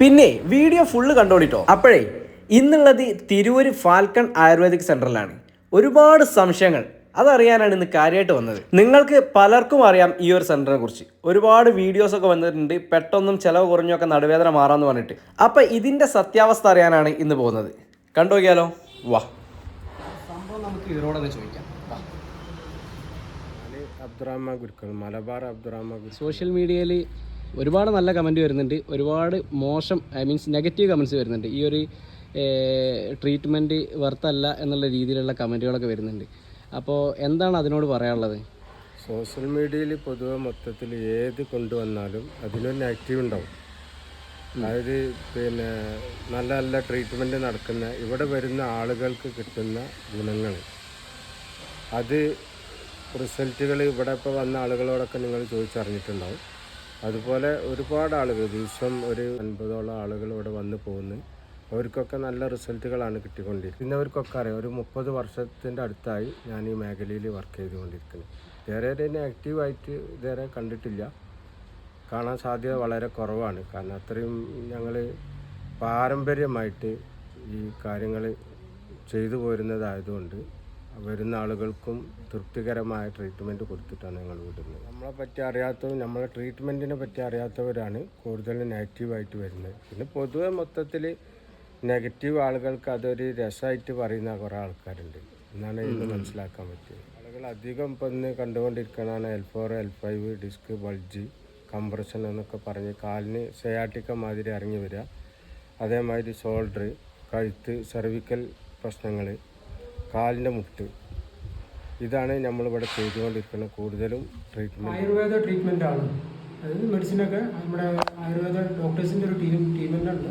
പിന്നെ video full കണ്ടോളിട്ടോ അപ്പോഴേ ഇന്നുള്ളത് തിരൂര് ഫാൽക്കൺ ആയുർവേദിക് സെന്ററിലാണ് ഒരുപാട് സംശയങ്ങൾ. അതറിയാനാണ് ഇന്ന് കാര്യമായിട്ട് വന്നത്. നിങ്ങൾക്ക് പലർക്കും അറിയാം ഈ ഒരു സെന്ററിനെ കുറിച്ച്. ഒരുപാട് വീഡിയോസ് ഒക്കെ വന്നിട്ടുണ്ട്. പെട്ടെന്നും ചിലവ് കുറഞ്ഞൊക്കെ നടുവേദന മാറാമെന്ന് പറഞ്ഞിട്ട്. അപ്പം ഇതിന്റെ സത്യാവസ്ഥ അറിയാനാണ് ഇന്ന് പോകുന്നത്. കണ്ടു നോക്കിയാലോ വാ. സംഭവം നമുക്ക് ഇവരോടൊന്ന് ചോദിക്കാം. അബ്ദുറഹ്മാൻ ഗുരുക്കൾ മലബാർ അബ്ദുറഹ്മാൻ സോഷ്യൽ മീഡിയയിൽ ഒരുപാട് നല്ല കമന്റ് വരുന്നുണ്ട്. ഒരുപാട് മോശം ഐ മീൻസ് നെഗറ്റീവ് കമന്റ്സ് വരുന്നുണ്ട്. ഈ ഒരു ട്രീറ്റ്മെന്റ് വർത്തല്ല എന്നുള്ള രീതിയിലുള്ള കമന്റുകളൊക്കെ വരുന്നുണ്ട്. അപ്പോൾ എന്താണ് അതിനോട് പറയാനുള്ളത്? സോഷ്യൽ മീഡിയയിൽ പൊതുവെ മൊത്തത്തിൽ ഏത് കൊണ്ടുവന്നാലും അതിനൊരു നെഗറ്റീവ് ഉണ്ടാവും. അതായത് പിന്നെ നല്ല നല്ല ട്രീറ്റ്മെന്റ് നടക്കുന്ന ഇവിടെ വരുന്ന ആളുകൾക്ക് കിട്ടുന്ന ഗുണങ്ങൾ അത് റിസൾട്ടുകൾ ഇവിടെ ഇപ്പോൾ വന്ന ആളുകളോടൊക്കെ നിങ്ങൾ ചോദിച്ചറിഞ്ഞിട്ടുണ്ടാവും. അതുപോലെ ഒരുപാട് ആളുകൾ ദിവസം ഒരു അൻപതോളം ആളുകൾ ഇവിടെ വന്ന് പോകുന്നു. അവർക്കൊക്കെ നല്ല റിസൾട്ടുകളാണ് കിട്ടിക്കൊണ്ടിരിക്കുന്നത്. ഇന്നവർക്കൊക്കെ അറിയാം ഒരു മുപ്പത് വർഷത്തിന്റെ അടുത്തായി ഞാൻ ഈ മേഖലയിൽ വർക്ക് ചെയ്തുകൊണ്ടിരിക്കുന്നത് ഇതുവരെ തന്നെ ആക്റ്റീവായിട്ട് ഇതുവരെ കണ്ടിട്ടില്ല. കാണാൻ സാധ്യത വളരെ കുറവാണ്. കാരണം അത്രയും ഞങ്ങൾ പാരമ്പര്യമായിട്ട് ഈ കാര്യങ്ങൾ ചെയ്തു പോരുന്നതായതുകൊണ്ട് വരുന്ന ആളുകൾക്കും തൃപ്തികരമായ ട്രീറ്റ്മെന്റ് കൊടുത്തിട്ടാണ് ഞങ്ങൾ വിടുന്നത്. നമ്മളെ പറ്റി അറിയാത്തവർ നമ്മളെ ട്രീറ്റ്മെന്റിനെ പറ്റി അറിയാത്തവരാണ് കൂടുതൽ നെഗറ്റീവായിട്ട് വരുന്നത്. പിന്നെ പൊതുവെ മൊത്തത്തിൽ നെഗറ്റീവ് ആളുകൾക്ക് അതൊരു രസമായിട്ട് പറയുന്ന കുറേ ആൾക്കാരുണ്ട്. എന്നാണ് ഇന്ന് മനസ്സിലാക്കാൻ പറ്റിയത്. ആളുകൾ അധികം ഇപ്പം ഇന്ന് കണ്ടുകൊണ്ടിരിക്കുന്നതാണ് L four L five disc bulge compression എന്നൊക്കെ പറഞ്ഞ് കാലിന് സയാട്ടിക്ക മാതിരി ഇറങ്ങി വരിക. അതേമാതിരി ഷോൾഡർ കഴുത്ത് സെർവിക്കൽ പ്രശ്നങ്ങൾ കാലിന്റെ മുട്ട്. ഇതാണ് നമ്മളിവിടെ ചെയ്തുകൊണ്ടിരിക്കുന്ന കൂടുതലും ട്രീറ്റ്മെന്റ് ആയുർവേദ ട്രീറ്റ്മെന്റ് ആണ്. അതായത് മെഡിസിനൊക്കെ നമ്മുടെ ആയുർവേദ ഡോക്ടേഴ്സിന്റെ ഒരു ടീം ട്രീറ്റ്മെന്റുണ്ട്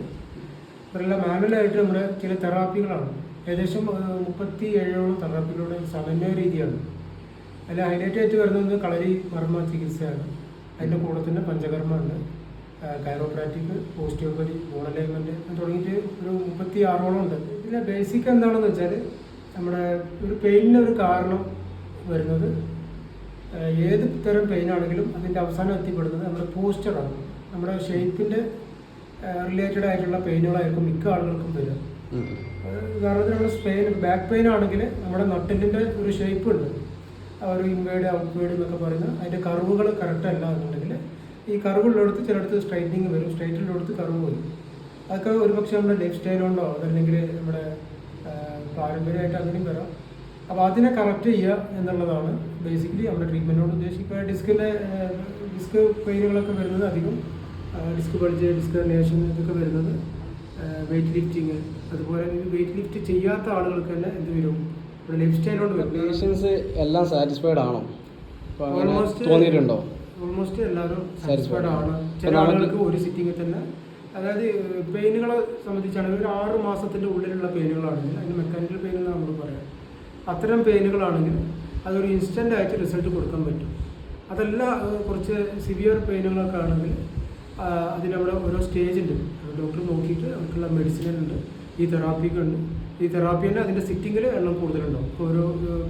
ഇവരെല്ലാം മാനുവലായിട്ട് നമ്മുടെ ചില തെറാപ്പികളാണ് ഏകദേശം മുപ്പത്തി ഏഴോളം തെറാപ്പികളുടെ സമന്വയ രീതിയാണ്. അതിൽ ഹൈലൈറ്റ് ആയിട്ട് വരുന്നത് കളരി മർമ്മ ചികിത്സയാണ്. അതിന്റെ കൂടെ തന്നെ പഞ്ചകർമ്മ ഉണ്ട്. കൈറോപ്രാറ്റിക് പോസ്റ്റിയോപ്പതി മോണലൈൻമെന്റ് തുടങ്ങിയിട്ട് ഒരു മുപ്പത്തി ആറോളം ഉണ്ട്. ഇതിലെ ബേസിക് എന്താണെന്ന് വെച്ചാൽ നമ്മുടെ ഒരു പെയിനൊരു കാരണം വരുന്നത് ഏത് തരം പെയിൻ ആണെങ്കിലും അതിന്റെ അവസാനം എത്തിപ്പെടുന്നത് നമ്മുടെ പോസ്റ്ററാണ് നമ്മുടെ ഷേപ്പിന്റെ റിലേറ്റഡ് ആയിട്ടുള്ള പെയിനുകളായിരിക്കും മിക്ക ആളുകൾക്കും വരിക. ഉദാഹരണത്തിന് നമ്മുടെ സ്പെയിൻ ബാക്ക് പെയിൻ ആണെങ്കിൽ നമ്മുടെ നട്ടിലിന്റെ ഒരു ഷേപ്പ് ഉണ്ട്. ആ ഒരു ഇൻവേഡ് ഔട്ട്വേഡ് എന്നൊക്കെ പറയുന്ന അതിന്റെ കർവുകൾ കറക്റ്റ് അല്ല എന്നുണ്ടെങ്കിൽ ഈ കർവുള്ളിടത്ത് ചിലയിടത്ത് സ്ട്രൈറ്റനിങ് വരും സ്ട്രൈറ്റിലുള്ളടത്ത് കർവ് വരും. അതൊക്കെ ഒരുപക്ഷെ നമ്മുടെ ലൈഫ് സ്റ്റൈൽ കൊണ്ടോ അതല്ലെങ്കിൽ നമ്മുടെ പാരമ്പര്യമായിട്ട് അതിനും വരാം. അപ്പോൾ അതിനെ കറക്റ്റ് ചെയ്യുക എന്നുള്ളതാണ് ബേസിക്കലി നമ്മുടെ ട്രീറ്റ്മെന്റോട് ഉദ്ദേശിക്കുക. ഡിസ്കിലെ ഡിസ്ക് പെയിനുകളൊക്കെ വരുന്നത് അധികം ഡിസ്ക് ബൾജ് ഡിസ്ക് നേഷൻ ഇതൊക്കെ വരുന്നത് വെയിറ്റ് ലിഫ്റ്റിങ് അതുപോലെ വെയിറ്റ് ലിഫ്റ്റ് ചെയ്യാത്ത ആളുകൾക്ക് തന്നെ എന്ത് വരും? ഇവിടെ ലൈഫ് സ്റ്റൈലോട് വരും. പേഷ്യൻസ് എല്ലാം സാറ്റിസ്ഫൈഡ് ആണോ? ഓൾമോസ്റ്റ് തോന്നിയിട്ടുണ്ടോ? ഓൾമോസ്റ്റ് എല്ലാവരും സാറ്റിസ്ഫൈഡ് ആണ്. ചില ആളുകൾക്ക് ഒരു സിറ്റിങ്ങിൽ തന്നെ അതായത് പെയിനുകളെ സംബന്ധിച്ചാണ് ഒരു ആറ് മാസത്തിന്റെ ഉള്ളിലുള്ള പെയിനുകളാണെങ്കിൽ അതിന് മെക്കാനിക്കൽ പെയിൻ എന്ന് നമ്മൾ പറയാം അത്തരം പെയിനുകളാണെങ്കിൽ അതൊരു ഇൻസ്റ്റന്റ് ആയിട്ട് റിസൾട്ട് കൊടുക്കാൻ പറ്റും. അതല്ല കുറച്ച് സിവിയർ പെയിനുകളൊക്കെ ആണെങ്കിൽ അതിനവിടെ ഓരോ സ്റ്റേജ് ഉണ്ട്. ഡോക്ടർ നോക്കിയിട്ട് അവർക്കുള്ള മെഡിസിൻ ഉണ്ട് ഈ തെറാപ്പിക്ക് ഉണ്ട്. ഈ തെറാപ്പി തന്നെ അതിന്റെ സിറ്റിങ്ങിൽ എണ്ണം കൂടുതലുണ്ടാവും. ഇപ്പോൾ ഒരു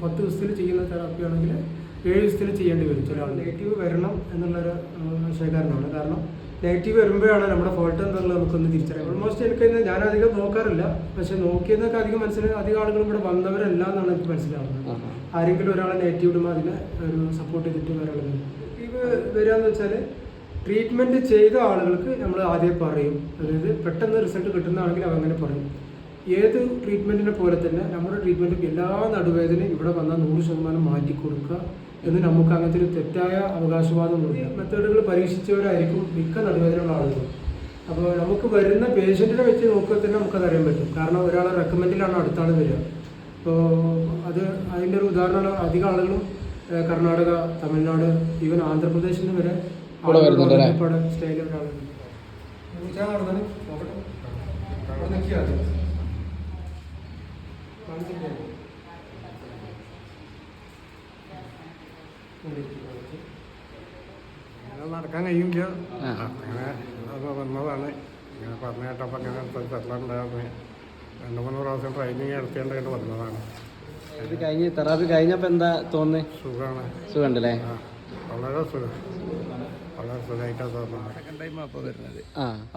പത്ത് ദിവസത്തിൽ ചെയ്യുന്ന തെറാപ്പി ആണെങ്കിൽ ഏഴ് ദിവസത്തിൽ ചെയ്യേണ്ടി വരും. ചില നെഗറ്റീവ് വരണം എന്നുള്ളൊരു ശേഖരണമാണ് കാരണം നെഗറ്റീവ് വരുമ്പോഴാണ് നമ്മുടെ ഫോൾട്ട് എന്നുള്ളത് നമുക്കൊന്ന് തിരിച്ചറിയാം ഓൾമോസ്റ്റ് എനിക്ക് ഞാൻ അധികം നോക്കാറില്ല. പക്ഷെ നോക്കിയെന്നൊക്കെ അധികം മനസ്സിലായി അധികം ആളുകളും ഇവിടെ വന്നവരല്ല എന്നാണ് എനിക്ക് മനസ്സിലാവുന്നത്. ആരെങ്കിലും ഒരാളെ നെഗറ്റീവ് ഇടുമ്പോൾ അതിനെ ഒരു സപ്പോർട്ട് ചെയ്തിട്ട് വരാനുള്ളത് നെഗറ്റീവ് വരിക എന്ന് വെച്ചാൽ ട്രീറ്റ്മെന്റ് ചെയ്ത ആളുകൾക്ക് നമ്മൾ ആദ്യം പറയും. അതായത് പെട്ടെന്ന് റിസൾട്ട് കിട്ടുന്നതാണെങ്കിൽ അവങ്ങനെ പറയും. ഏത് ട്രീറ്റ്മെന്റിനെ പോലെ തന്നെ നമ്മുടെ ട്രീറ്റ്മെന്റ് എല്ലാ നടുവേദനയും ഇവിടെ വന്നാൽ നൂറ് ശതമാനം മാറ്റി കൊടുക്കുക എന്ന് നമുക്ക് അങ്ങനത്തെ ഒരു തെറ്റായ അവകാശവാദമുണ്ട് മെത്തേഡുകൾ പരീക്ഷിച്ചവരായിരിക്കും മിക്ക നടുവേദനയുള്ള ആളുകൾ അപ്പോൾ നമുക്ക് വരുന്ന പേഷ്യന്റിനെ വെച്ച് നോക്കുമ്പോൾ തന്നെ നമുക്കത് അറിയാൻ പറ്റും. കാരണം ഒരാളെ റെക്കമെൻഡിലാണ് അടുത്താണ് വരിക. അപ്പോൾ അത് അതിന്റെ ഒരു ഉദാഹരണമാണ് അധികം ആളുകളും കർണാടക തമിഴ്നാട് ഈവൻ ആന്ധ്രാപ്രദേശിൽ നിന്ന് വരെ? സ്റ്റൈലിൽ ഒരാളുണ്ട് നോക്കട്ടെ അവിടെ നിൽക്കുക അത് കാണിച്ചില്ലേ? അങ്ങനെ നടക്കാൻ കഴിയില്ല. അങ്ങനെ അത് വന്നതാണ്. ഇങ്ങനെ പറഞ്ഞു കേട്ടപ്പോൾ അങ്ങനെ തരലുണ്ടായിരുന്നു. രണ്ട് മൂന്ന് പ്രാവശ്യം ട്രെയിനിങ് എടുത്തേണ്ട കണ്ട് വന്നതാണ്. ഇത് കഴിഞ്ഞ് തെറാപ്പി കഴിഞ്ഞപ്പോൾ എന്താ തോന്നുന്നത് സുഖമാണ് സുഖമുണ്ടല്ലേ? വളരെ സുഖം. വളരെ സുഖമായിട്ടാണ് തോന്നുന്നത്. സെക്കൻഡ് ടൈം അപ്പോൾ വരുന്നത്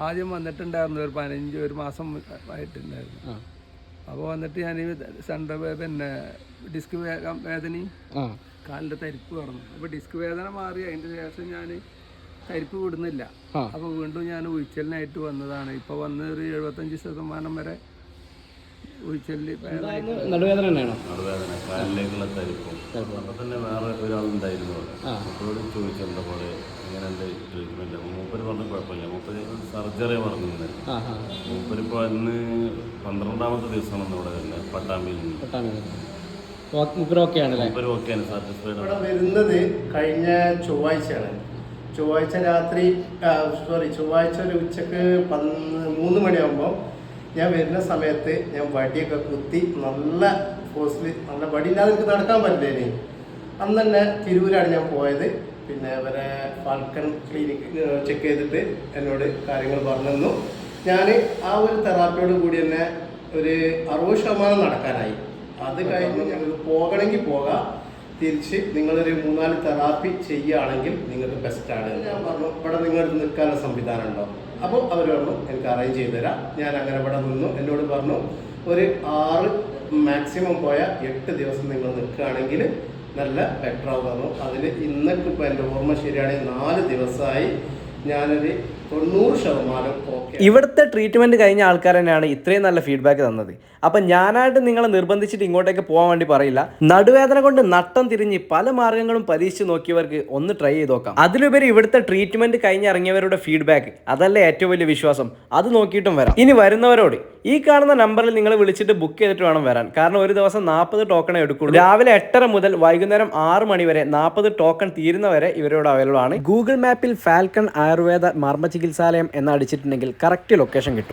ആദ്യം വന്നിട്ടുണ്ടായിരുന്നു ഒരു പതിനഞ്ച് ഒരു മാസം ആയിട്ടുണ്ടായിരുന്നു. അപ്പോൾ വന്നിട്ട് ഞാൻ സെൻട്രൽ പിന്നെ ഡിസ്ക് വേദനയും ആ. കാലിന്റെ തരിപ്പ് കടന്നു. അപ്പോൾ ഡിസ്ക് വേദന മാറി. അതിന്റെ ശേഷം ഞാൻ തരിപ്പ് വിടുന്നില്ല. അപ്പോൾ വീണ്ടും ഞാൻ ഉഴിച്ചലിനായിട്ട് വന്നതാണ്. ഇപ്പോൾ വന്ന് ഒരു എഴുപത്തഞ്ച് ശതമാനം വരെ ഉഴിച്ചലിൽ വേദന നടുവേദന നടുവേദന കാലിലേക്കുള്ള തരിപ്പും. അപ്പോൾ തന്നെ വേറെ ഒരാളുണ്ടായിരുന്നു അവിടെ. ആ. മൂപ്പരോട് ചോദിച്ചു എന്താ പോലെ എങ്ങനെ ഉണ്ട് ട്രീറ്റ്മെന്റ് മൂപ്പര് പറഞ്ഞ കുഴപ്പമില്ല. മൂപ്പര് സർജറി പറഞ്ഞിരുന്നത് മൂപ്പര് മൂപ്പരിപ്പോൾ ഇന്ന് പന്ത്രണ്ടാമത്തെ ദിവസമാണ് ഇവിടെ തന്നെ പട്ടാമ്പിയിൽ നിന്ന്. ഇവിടെ വരുന്നത് കഴിഞ്ഞ ചൊവ്വാഴ്ചയാണ്. ചൊവ്വാഴ്ച രാത്രി സോറി ചൊവ്വാഴ്ച ഒരു ഉച്ചയ്ക്ക് പന്ന് മൂന്ന് മണിയാകുമ്പോൾ ഞാൻ വരുന്ന സമയത്ത് ഞാൻ വടിയൊക്കെ കുത്തി നല്ല ഫോഴ്സിൽ നല്ല വടിയില്ലാതെ എനിക്ക് നടക്കാൻ പറ്റില്ല ഇനി. അന്ന് തന്നെ തിരൂരാണ് ഞാൻ പോയത്. പിന്നെ അവരെ ഫാൽക്കൺ ക്ലിനിക്ക് ചെക്ക് ചെയ്തിട്ട് എന്നോട് കാര്യങ്ങൾ പറഞ്ഞു തന്നു. ഞാൻ ആ ഒരു തെറാപ്പിയോട് കൂടി തന്നെ ഒരു അറുപത് ശതമാനം നടക്കാനായി. അത് കഴിഞ്ഞ് ഞങ്ങൾക്ക് പോകണമെങ്കിൽ പോകാം. തിരിച്ച് നിങ്ങളൊരു മൂന്നാൽ തെറാപ്പി ചെയ്യുകയാണെങ്കിൽ നിങ്ങൾക്ക് ബെസ്റ്റാണ് ഞാൻ പറഞ്ഞു. ഇവിടെ നിങ്ങളുടെ നിൽക്കാനുള്ള സംവിധാനം ഉണ്ടോ? അപ്പോൾ അവർ പറഞ്ഞു എനിക്ക് അറേഞ്ച് ചെയ്തു തരാം. ഞാൻ അങ്ങനെ ഇവിടെ നിന്നു. എന്നോട് പറഞ്ഞു ഒരു ആറ് മാക്സിമം പോയ എട്ട് ദിവസം നിങ്ങൾ നിൽക്കുകയാണെങ്കിൽ നല്ല ബെറ്റർ ആവും. പറഞ്ഞു. അതിൽ ഇന്നൊക്കെ ഇപ്പോൾ എന്റെ ഓർമ്മ ശരിയാണെങ്കിൽ നാല് ദിവസമായി ഞാനൊരു തൊണ്ണൂറ് ശതമാനം ഇവിടുത്തെ ട്രീറ്റ്മെന്റ് കഴിഞ്ഞ ആൾക്കാർ തന്നെയാണ് ഇത്രയും നല്ല ഫീഡ്ബാക്ക് തന്നത്. അപ്പൊ ഞാനായിട്ട് നിങ്ങളെ നിർബന്ധിച്ചിട്ട് ഇങ്ങോട്ടേക്ക് പോകാൻ വേണ്ടി പറയില്ല. നടുവേദന കൊണ്ട് നട്ടം തിരിഞ്ഞ് പല മാർഗങ്ങളും പരീക്ഷിച്ച് നോക്കിയവർക്ക് ഒന്ന് ട്രൈ ചെയ്ത് നോക്കാം. അതിലുപരി ഇവിടുത്തെ ട്രീറ്റ്മെന്റ് കഴിഞ്ഞിറങ്ങിയവരുടെ ഫീഡ്ബാക്ക് അതല്ലേ ഏറ്റവും വലിയ വിശ്വാസം. അത് നോക്കിയിട്ടും വരാം. ഇനി വരുന്നവരോട് ഈ കാണുന്ന നമ്പറിൽ നിങ്ങൾ വിളിച്ചിട്ട് ബുക്ക് ചെയ്തിട്ട് വേണം വരാൻ. കാരണം ഒരു ദിവസം നാൽപ്പത് ടോക്കണേ എടുക്കുള്ളൂ. രാവിലെ എട്ടര മുതൽ വൈകുന്നേരം ആറ് മണി വരെ നാൽപ്പത് ടോക്കൺ തീരുന്നവരെ ഇവരോട് അവൈലബിൾ ആണ്. ഗൂഗിൾ മാപ്പിൽ ഫാൽക്കൺ ആയുർവേദ മർമ്മ ചികിത്സാലയം എന്ന് അടിച്ചിട്ടുണ്ടെങ്കിൽ കറക്റ്റ് ലൊക്കേഷൻ കിട്ടും.